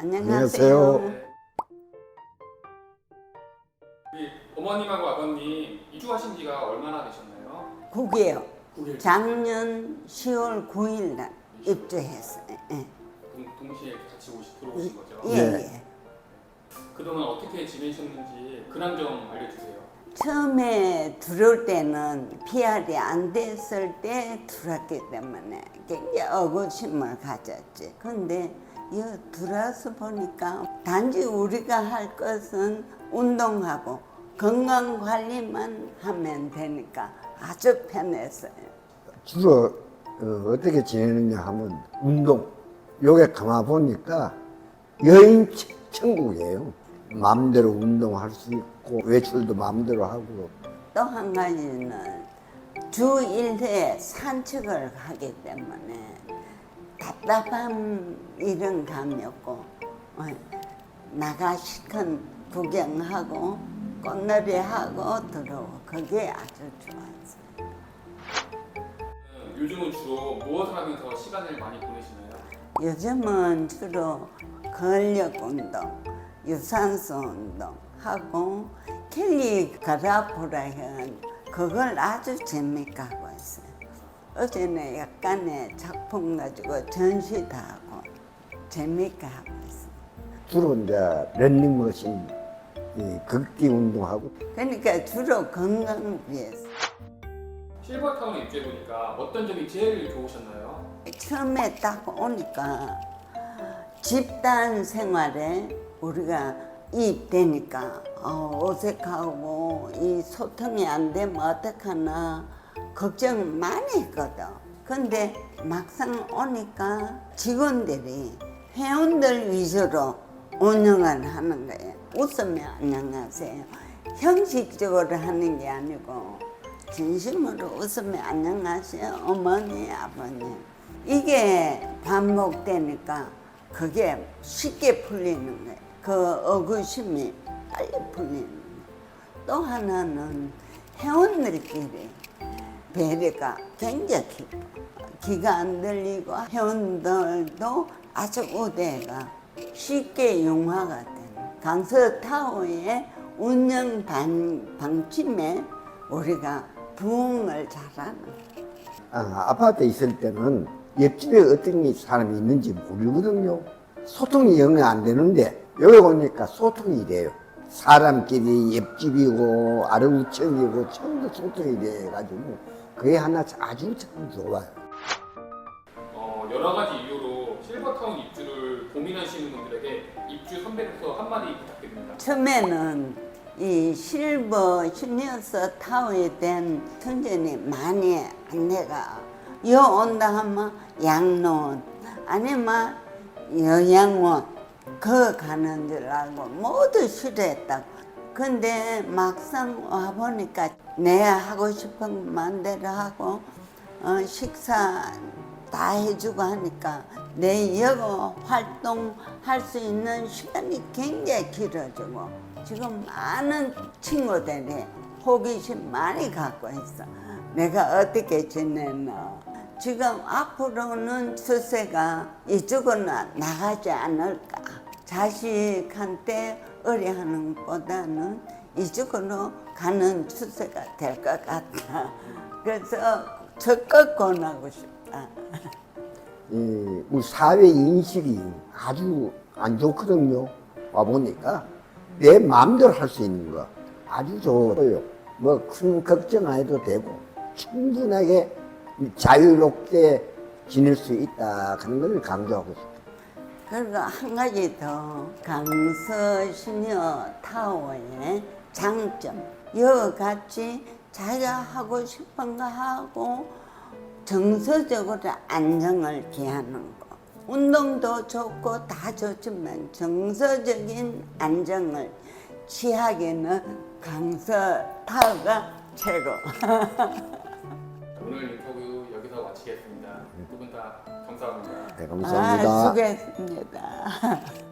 안녕하세요. 네. 우리 어머님하고 아버님 이주하신 지가 얼마나 되셨나요? 국이요. 9일 작년 10월 9일 날 입주했어요. 예. 동, 동시에 같이 오시 들어오신 거죠? 예, 네. 예. 그동안 어떻게 지내셨는지 근황 좀 알려주세요. 처음에 들어올 때는 PR이 안 됐을 때 들어왔기 때문에 굉장히 의구심을 가졌지. 근데 이 들어와서 보니까 단지 우리가 할 것은 운동하고 건강 관리만 하면 되니까 아주 편했어요. 주로 어, 떻게 지내느냐 하면 운동. 요게 가만 보니까 여인 천- 천국이에요. 마음대로 운동할 수 있고 외출도 마음대로 하고 또 한 가지는 주 1회 산책을 하기 때문에 답답한 일은 감이 없고 어, 나가 시큰 구경하고 꽃놀이 하고 들어오고 그게 아주 좋았어요. 음, 요즘은 주로 무엇을 하면서 시간을 많이 보내시나요? 요즘은 주로 근력 운동, 유산소 운동 하고 켈리 그라프라 현 그걸 아주 재밌게 하고 있 어제는 약간의 작품 가지고 전시도 하고 재밌게 하고 있어요. 주로 이제 런닝머신, 이 걷기 운동하고 그러니까 주로 건강 위해서. 실버타운에 입주해 보니까 어떤 점이 제일 좋으셨나요? 처음에 딱 오니까 집단 생활에 우리가 이입되니까 어, 어색하고 이 소통이 안 되면 어떡하나 걱정 많이 했거든. 근데 막상 오니까 직원들이 회원들 위주로 운영을 하는 거예요. 웃으면 안녕하세요. 형식적으로 하는 게 아니고 진심으로 웃으면 안녕하세요. 어머니, 아버님. 이게 반복되니까 그게 쉽게 풀리는 거예요. 그 의구심이 빨리 풀리는 거예요. 또 하나는 회원들끼리 배려가 굉장히 깊어. 기가 안 들리고 회원들도 아주 우대가 쉽게 융화가 되는 강서 타워의 운영 반, 방침에 우리가 부응을 잘하는. 아, 아파트에 있을 때는 옆집에 어떤 사람이 있는지 모르거든요. 소통이 영안 되는데 여기 오니까 소통이 돼요. 사람끼리 옆집이고 아래우측이고 전부 소통이 돼가지고 그게 하나 아주 참 좋아요. 어, 여러 가지 이유로 실버타운 입주를 고민하시는 분들에게 입주 선배로서 한마디 부탁드립니다. 처음에는 이 실버 시니어스 타워에 대한 선전이 많이 안내가 여 온다 하면 양로원 아니면 여양원 그 가는 줄 알고 모두 싫어했다고 근데 막상 와보니까 내 하고 싶은 마음대로 하고 어, 식사 다 해주고 하니까 내 여고 활동할 수 있는 시간이 굉장히 길어지고 지금 많은 친구들이 호기심 많이 갖고 있어. 내가 어떻게 지내나. 지금 앞으로는 추세가 이쪽으로 나가지 않을까. 자식한테 의뢰하는 것보다는 이쪽으로 가는 추세가 될 것 같다. 그래서 적극 권하고 싶다. 이 우리 사회 인식이 아주 안 좋거든요. 와 보니까 내 마음대로 할 수 있는 거 아주 좋아요. 뭐 큰 걱정 안 해도 되고 충분하게 자유롭게 지낼 수 있다 하는 걸 강조하고 싶어요. 그리고 한 가지 더 강서 시니어 타워의 장점. 여와 같이 자기가 하고 싶은 거 하고 정서적으로 안정을 기하는 거 운동도 좋고 다 좋지만 정서적인 안정을 취하기는 강서 타워가 최고. 오늘 인터뷰 마치겠습니다. 두 분 다 감사합니다. 네, 감사합니다. 아, 수고했습니다